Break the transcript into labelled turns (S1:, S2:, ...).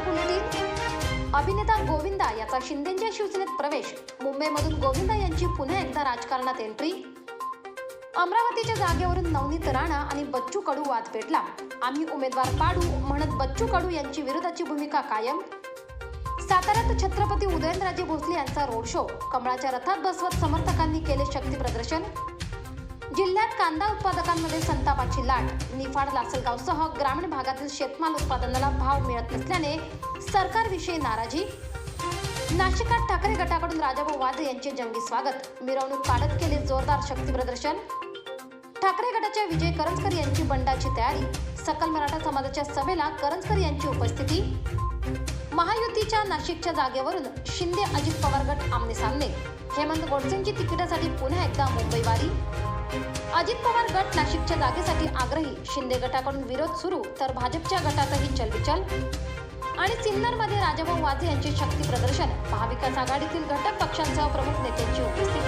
S1: Bulletin अभिनेता गोविंदा याचा शिंदेच्या शिवसेनेत प्रवेश. मुंबईमधून गोविंदा यांची पुन्हा एकदा राजकारणात एंट्री अमरावतीच्या जागेवरून नवनीत राणा आणि बच्चू कडू वाद पेटला. आम्ही उमेदवार पाडू म्हणत बच्चू कडू यांची विरोधाची भूमिका कायम. साताऱ्यात छत्रपती उदयनराजे भोसले यांचा रोड शो. कमळाच्या रथात बसवत समर्थकांनी केले शक्ती प्रदर्शन. जिल्ह्यात कांदा उत्पादकांमध्ये संतापाची लाट निफाड लासलगावसह ग्रामीण भागातील शेतमाल उत्पादनाला भाव मिळत नसल्याने सरकारविषयी नाराजी? नाशिकात ठाकरे गटाकडून राजाभाऊ वाद यांचे जंगी स्वागत. मिरवणूक काढत केले जोरदार शक्ती प्रदर्शन. ठाकरे गटाच्या विजय करंजकर यांची बंडाची तयारी. सकल मराठा समाजाच्या सभेला करंजकर यांची उपस्थिती. महायुतीच्या नाशिकच्या जागेवरून शिंदे अजित पवार गट आमने सामने. हेमंत गोडसेंची तिकिटासाठी पुन्हा एकदा मुंबईवारी. अजित पवार गट नाशिकच्या जागेसाठी आग्रही शिंदे गटाकडून विरोध सुरू तर भाजपच्या गटातही चलबिचल. आणि सिन्नरमध्ये राजाभाऊ वाजे यांचे शक्ती प्रदर्शन महाविकास आघाडीतील घटक पक्षांसह प्रमुख नेत्यांची उपस्थिती.